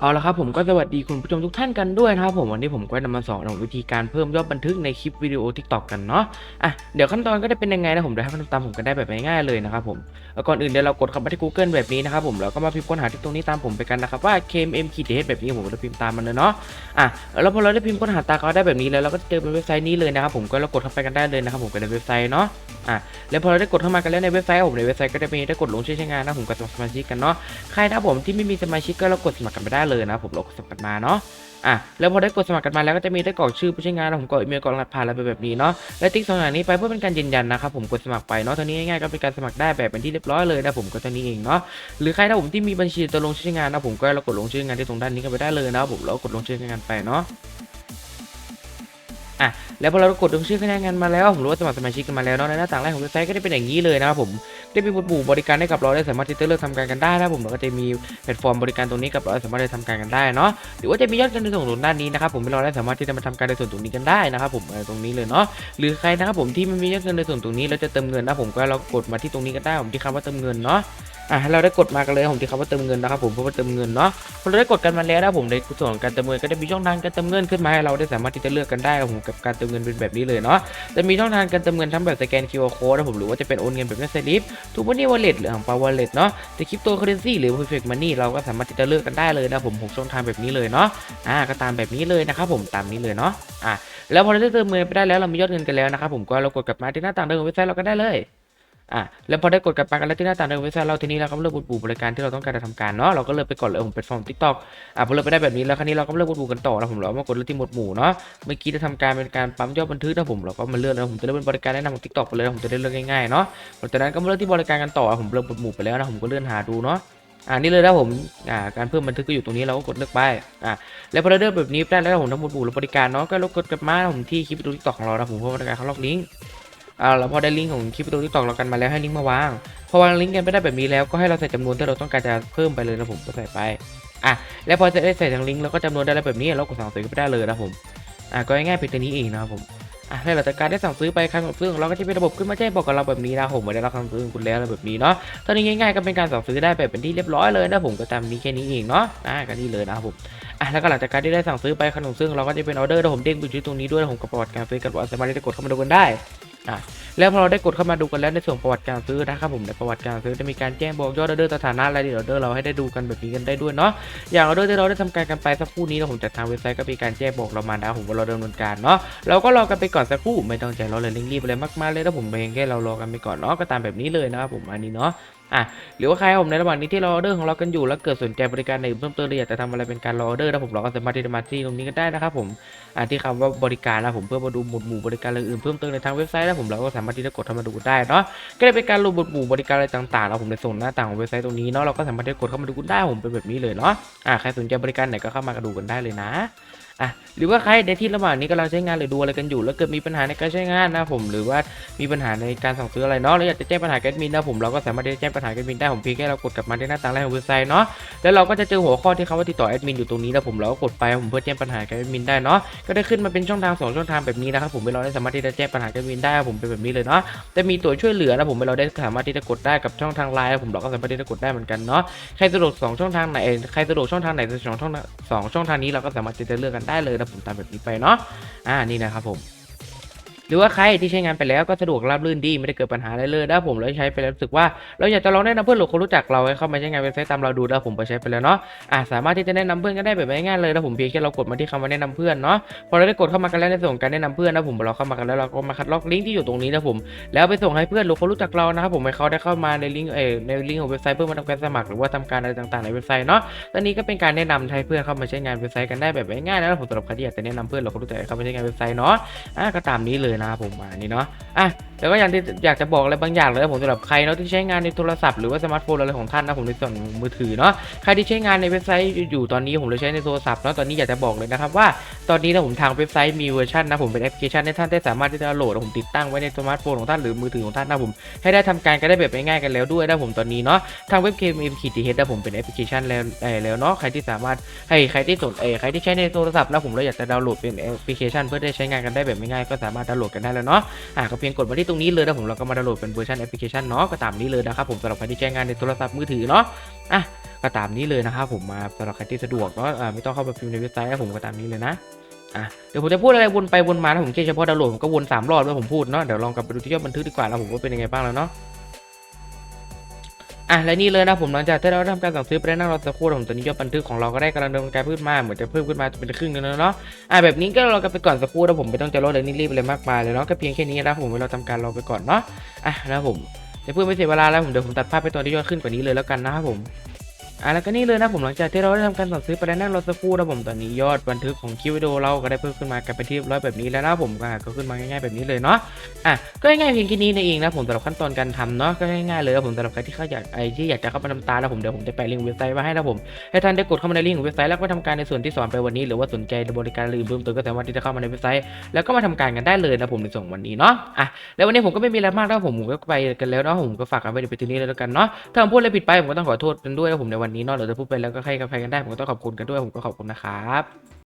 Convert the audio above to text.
เอาละครับผมก็สวัสดีคุณผู้ชมทุกท่านกันด้วยนะครับผมวันนี้ผมก็นำมาสอนวิธีการเพิ่มยอดบันทึกในคลิปวิดีโอ TikTok กันเนาะอะเดี๋ยวขั้นตอนก็จะเป็นยังไงนะผมเดี๋ยวให้ท่านตามผมกันได้แบบง่ายๆเลยนะครับผมก่อนอื่นเดี๋ยวเรากดเข้าไปที่ Google แบบนี้นะครับผมแล้วก็มาพิมพ์ค้นหาที่ตรงนี้ตามผมไปกันนะครับว่า KMM ขีดเแบบนี้ผมจะพิมพ์ตามมันเลยเนาะอะแล้วพอเราได้พิมพ์ค้นหาตาเขาได้แบบนี้แล้วเราก็เจอเป็นเว็บไซต์นี้เลยนะครับผมก็เรากดเข้าไปกันได้เลยนะครับผมกันในเว็บไซต์เนาะ อะแล้วพอเราได้กดเข้ามากันแล้วในเว็บไซต์ผมในเว็บไซต์ก็จะมีได้กดลงชื่อใช้งานนะผมกับสมาชิกกันเนาะใครนะผมที่ไม่มีสมาชิกก็เรากดสมัครกันไปได้เลยนะผมเรากดสมัครกันมาเนาะอะแล้วพอได้กดสมัครกันมาแล้วก็จะมีได้กรอกชื่อผู้ใช้งานนะผมกรอกอีเมลกรอกรหัสผ่านอะไรแบบนี้เนาะและติ๊กสองอย่างนี้ไปเพื่อเป็นการยืนยันนะครับผมกดสมัครไปเนาะเท่านี้ง่ายๆก็เป็นการสมัครได้แบบเป็นที่เรียบร้อยเลยนะผมก็เท่านี้เองเนาะหรือใครนะผมที่มีบัญชีตัวลงชื่องานนะผมก็เรากดลงชื่องานที่ตรงด้านนี้กันไปได้เลยนะผมแล้วกดลงชื่องานไปเนาะ อะแล้วพอเรากดลงชื่อคะแนนงานมาแล้วผมรู้ว่าสมัครสมาชิกกันมาแล้วเนาะในหน้าต่างแรกของเว็บไซต์ก็จะเป็นอย่างนี้เลยนะครับผมได้มีหมู่บริการให้กับเราได้สามารถที่จะเลือกทำการกันได้นะครับผมแล้วก็จะมีแพลตฟอร์มบริการตรงนี้กับเราสามารถได้ทำการกันได้เนาะหรือว่าจะมียอดเงินในส่วนตรงด้านนี้นะครับผมเราได้สามารถที่จะมาทำการในส่วนตรงนี้กันได้นะครับผมตรงนี้เลยเนาะหรือใครนะครับผมที่ไม่มียอดเงินในส่วนตรงนี้แล้วจะเติมเงินนะผมก็เรากดมาที่ตรงนี้ก็ได้ผมที่คำว่าเติมเงินเนาะ อะเราได้กดมากันเลยผมที่คำว่าเติมเงินนะครับผมเพื่อว่าเติมเงินเนาะพอเราได้กดกันมาแล้วนะผมในส่วนของการเติมเงินก็จะมีช่องทางการเติมเงินขึ้นมาให้เราได้สามารถที่จะเลือกกันได้ผมกับการเติมเงินเป็นแบบนี้เลยเนาะจะมีช่องทางการเติมเงินทั้งแบบสแกน QR code นะผมหรือว่าจะเป็นโอนเงินแบบไม่สลิปทูบันนี่วอลเล็ตหรือของปาวอลเล็ตเนาะแต่คริปโตเคอเรนซีหรือ perfect money เราก็สามารถที่จะเลือกกันได้เลยนะผมหกช่องทางแบบนี้เลยเนาะอ่าก็ตามแบบนี้เลยนะครับผมตามนี้เลยเนาะอ่าแล้วพอเราได้เติมเงินไปได้แล้วเรามียอดเงินกันแล้วนะครับผมก็เรากดกลับมาที่หน้าต่างเดิมของเว็บไซต์เราก็ได้เลย อะแล้วพอได้กดกลับมากันแล้วที่หน้าต่างเดิมของเว็บไซต์เราทีนี้เราก็เลือกบุบูบริการที่เราต้องการจะทำการเนาะเราก็เลือกไปก่อนเลยผมเป็นฟอร์มทิกตอกอะพอเลือกไปได้แบบนี้แล้วคราวนี้เราก็เลือกบุบูกันต่อนะผมเรามากดเลือกที่หมวดหมู่เนาะเมื่อกี้จะทำการเป็นการปั๊มยอดบันทึกนะผมเราก็มาเลือกนะผมจะเลือกเป็นบริการแนะนำของทิกตอกไปเลยผมจะได้เลือกง่ายๆเนาะหลังจากนั้นก็มาเลือกที่บริการกันต่อผมเลือกหมวดหมู่ไปแล้วนะผมก็เลื่อนหาดูเนาะอ่านี่เลยนะผมอ่าการเพิ่มบันทึกก็อยู่ตรงนี้เราก็กดเลือกไปอ่าแล้วพอเราเลือกแบบนี้ได้แล้วผมทั้งหมดหมู่และบริการเนาะก็เรากดกลับมาผมที่คลิปดูทิกตอกของเรานะผมเพื่อบริการเขาล็อกลิงก์ อ่าแล้วพอได้ลิงก์ของคลิปดูทิกตอกเรากันมาแล้วให้ลิงก์มาวาง พอวางลิงก์กันไปได้แบบนี้แล้วก็ให้เราใส่จำนวนที่เราต้องการจะเพิ่มไปเลยนะผมก็ใส่ไปอะแล้วพอจะได้ใส่ทั้งลิงก์แล้วก็จำนวนได้แล้วแบบนี้เรากดสั่งซื้อไปได้เลยนะผมอ่าก็ง่ายๆเพียงตัวนี้เองนะครับผมอะแล้วหลังจากการได้สั่งซื้อไปการสั่งซื้อของเราก็จะเป็นระบบขึ้นมาแจ้งบอกกับเราแบบนี้นะผมไม่ได้รับคำซื้อของคุณแล้วแบบนี้เนาะตอนนี้ง่ายๆก็เป็นการสั่งซื้อได้แบบเป็นที่เรียบร้อยเลยนะผมก็ตามนี้แค่นี้เองเนาะอ่าก็นี่เลยนะครับผมอะแล้วก็หลังจากการที่ได้สั่งซื้อไปขนมซื้อของเราก็จะเป็นออเดอร์นะผมเด้งไปที่ตรงนี้ด้วยนะผมกับประวัติการซื้อกันว่าสามารถที่จะกดเข้ามาดูกันได้ อะแล้วพอเราได้กดเข้ามาดูกันแล้วในส่วนประวัติการซื้อนะครับผมในประวัติการซื้อจะมีการแจ้งบอกยอดออเดอร์สถานะรายละเอียดออเดอร์เราให้ได้ดูกันแบบนี้กันได้ด้วยเนาะอย่างออเดอร์ที่เราได้ทำการกันไปสักครู่นี้เราผมจากทางเว็บไซต์ก็มีการแจ้งบอกเรามานะผมว่าเราดำเนินการเนาะเราก็รอกันไปก่อนสักครู่ไม่ต้องใจร้อนเลยเร่งรีบอะไรมากๆเลยถ้าผมเองแค่เรารอกันไปก่อนเนาะก็ตามแบบนี้เลยนะครับผมอันนี้เนาะ อะหรือว่าใครผมในระหว่างนี้ที่รอออเดอร์ของเรากันอยู่แล้วเกิดสนใจบริการไหนเพิ่มเติมหรืออยากจะทำอะไรเป็นการรอออเดอร์นะผมเราก็สามารถที่จะมาที่ตรงนี้ก็ได้นะครับผมอะที่คำว่าบริการนะผมเพื่อมาดูหมวดหมู่บริการอื่นๆเพิ่มเติมในทางเว็บไซต์นะผมเราก็สามารถที่จะกดเข้ามาดูได้เนาะก็ได้เป็นการรวมบทหมู่บริการอะไรต่างๆแล้วผมในส่วนหน้าต่างของเว็บไซต์ตรงนี้เนาะเราก็สามารถที่จะกดเข้ามาดูกันได้ผมเป็นแบบนี้เลยเนาะอ่าใครสนใจบริการไหนก็เข้ามาดูกันได้เลยนะ อะหรือว่าใครในที่ระหว่างนี้กำลังใช้งานหรือดูอะไรกันอยู่ แล้วเกิดมีปัญหาในการใช้งานนะผมหรือว่ามีปัญหาในการสั่งซื้ออะไรเนาะแล้วอยากจะแจ้งปัญหาแกดมินนะผมเราก็สามารถที่จะแจ้งปัญหาแกดมินได้ผมเพียงแค่เรากดกลับมาที่หน้าต่างแรกของเว็บไซต์เนาะแล้วเราก็จะเจอหัวข้อที่คำว่าติดต่อแอดมินอยู่ตรงนี้นะผมเราก็กดไปผมเพื่อแจ้งปัญหาแกดมินได้เนาะก็ได้ขึ้นมาเป็นช่องทางสองช่องทางแบบนี้นะครับผมเราได้สามารถที่จะแจ้งปัญหาแกดมินได้ผมเป็นแบบนี้เลยเนาะจะมีตัวช่วยเหลือนะผมเราได้สามารถที่จะกดได้กับช่องทางไลน์ผมเราก็สามารถที่จะกดได้เหมือนกันเนาะใครสะดวกสองช่องทางไหนใครสะดวกช่องทางไหนสองช่องสองช่องทางนี้เราก็สามารถที่จะเลือกกันได้เลยนะผมตามแบบนี้ไปเนาะอ่านี่นะครับผม หรือว่าใครที่ใช้งานไปแล้วก็สะดวกราบรื่นดีไม่ได้เกิดปัญหาอะไรเลยนะผมเราใช้ไปแล้วรู้สึกว่าเราอยากจะลองแนะนำเพื่อนหรือคนรู้จักเราให้เข้ามาใช้งานเว็บไซต์ตามเราดูแล้วผมไปใช้ไปแล้วเนาะอ่าสามารถที่จะแนะนำเพื่อนกันได้แบบง่ายๆเลยนะผมเพียงแค่เรากดมาที่คำว่าแนะนำเพื่อนเนาะพอเราได้กดเข้ามากันแล้วในส่วนของการแนะนำเพื่อนนะผมเราเข้ามากันแล้วเราก็มาคัดลอกลิงก์ที่อยู่ตรงนี้นะผมแล้วไปส่งให้เพื่อนหรือคนรู้จักเรานะครับผมให้เขาได้เข้ามาในลิงก์เออในลิงก์ของเว็บไซต์เพื่อมาทำการสมัครหรือว่าทำการอะไรต่างๆในเว็บไซต์เนาะตอนนี้ก็เป็นการแนะนำให้เพื่อนเข้ามาใช้งานเว็บไซต์กันได้แบบง่ายๆนะผมสำหรับใครที่อยากจะแนะนำเพื่อนหรือคนรู้จักเข้ามาใช้งานเว็บไซต์เนาะอะก็ตามนี้เลยนะครับผมอันนี้เนาะอะแล้วก็อย่างที่อยากจะบอกอะไรบางอย่างเลยผมสำหรับใครเนาะที่ใช้งานในโทรศัพท์หรือว่าสมาร์ทโฟนอะไรของท่านนะผมในส่วนมือถือเนาะใครที่ใช้งานในเว็บไซต์อยู่ตอนนี้ผมเลยใช้ในโทรศัพท์เนาะตอนนี้อยากจะบอกเลยนะครับว่าตอนนี้นะผมทางเว็บไซต์มีเวอร์ชันนะผมเป็นแอปพลิเคชันให้ท่านได้สามารถที่จะโหลดผมติดตั้งไว้ในสมาร์ทโฟนของท่านหรือมือถือของท่านนะผมให้ได้ทำการกันได้แบบง่ายๆกันแล้วด้วยนะผมตอนนี้เนาะทางเว็บเกมเอ็มคีทีเฮดนะผมเป็นแอปพลิเคชันแล้วเออแล้วเนาะใครที่สามารถให้ใครที่สนเอใครที่ใช้ในโทรศัพท์แล้วผมเราอยากจะดาวน์โหลดเป็นแอปพลิเคชัน เพื่อได้ใช้งานกันได้แบบง่ายๆก็สามารถดาวน์โหลดกันได้แล้วเนาะอะก็เพียงกดมาที่ตรงนี้เลยนะผมเราก็มาดาวน์โหลดเป็นเวอร์ชันแอปพลิเคชันเนาะก็ตามนี้เลยนะครับผมสำหรับใครที่ใช้งานในโทรศัพท์มือถือเนาะอะก็ตามนี้เลยนะครับผมมาสำหรับใครที่สะดวกเนาะไม่ต้องเข้าไปพิมพ์ในเว็บไซต์นะผมก็ตามนี้เลยนะอะเดี๋ยวผมจะพูดอะไรวนไปวนมาถ้าผมแค่เฉพาะดาวน์โหลดผมก็วนสามรอบแล้วผมพูดเนาะเดี๋ยวลองกลับไปดูที่ยอดบันทึกดีกว่าแล้วผมว่าเป็นยังไงบ้างแล้วเนาะ อะและนี่เลยนะผมหลังจากที่เราทำการสั่งซื้อไปได้นั่งรอสักครู่ผมตอนนี้ยอดบันทึกของเราก็ได้กำลังดำเนินการเพิ่มมาเหมือนจะเพิ่มขึ้นมาเป็นครึ่งนึงแล้วเนาะอะแบบนี้ก็รอกันไปก่อนสักครู่นะผมไม่ต้องจะรอเลยนี่รีบเลยมากมายเลยเนาะก็เพียงแค่นี้นะผมเราทำการรอไปก่อนเนาะอะแล้วผมจะเพื่อไม่เสียเวลาแล้วผมเดี๋ยวผมตัดภาพไปตอนที่ยอดขึ้นกว่านี้เลยแล้วกันนะครับผม อะแล้วก็นี่เลยนะผมหลังจากที่เราได้ทำการสั่งซื้อไปแล้วนั่งรอสักครู่นะผมตอนนี้ยอดบันทึกของคลิปวิดีโอเราก็ได้เพิ่มขึ้นมากันเป็นที่เรียบร้อยแบบนี้แล้วนะผมอะก็ขึ้นมาง่ายๆแบบนี้เลยเนาะอะก็ง่ายๆเพียงแค่นี้นั่นเองนะผมสำหรับขั้นตอนการทำเนาะก็ง่ายๆเลยนะผมสำหรับใครที่เขาอยากไอ้ที่อยากจะเข้ามาทำตามนะผมเดี๋ยวผมจะแปะลิงก์เว็บไซต์ไว้ให้นะผมให้ท่านได้กดเข้ามาในลิงก์ของเว็บไซต์แล้วก็ทำการในส่วนที่สอนไปวันนี้ หรือว่าสนใจบริการอื่นเพิ่มเติมก็สามารถที่จะเข้ามาในเว็บไซต์แล้วก็มาทำการกันได้เลยนะผมในส่วนวันนี้เนาะอะแล้ววันนี้ผมก็ไม่มีอะไรมากแล้วผมผมก็ไปกันแล้วเนาะผมก็ฝากกันไว้เดี๋ยวไปทีนี้แล้วกันเนาะถ้าผมพูดอะไรผิดไปผมก็ต้องขอโทษกันด้วยนะผมในวันนี้เนาะเราจะพูดไปแล้วก็ใครกับใครกันได้ผมก็ต้องขอบคุณกันด้วยผมก็ขอบคุณนะครับ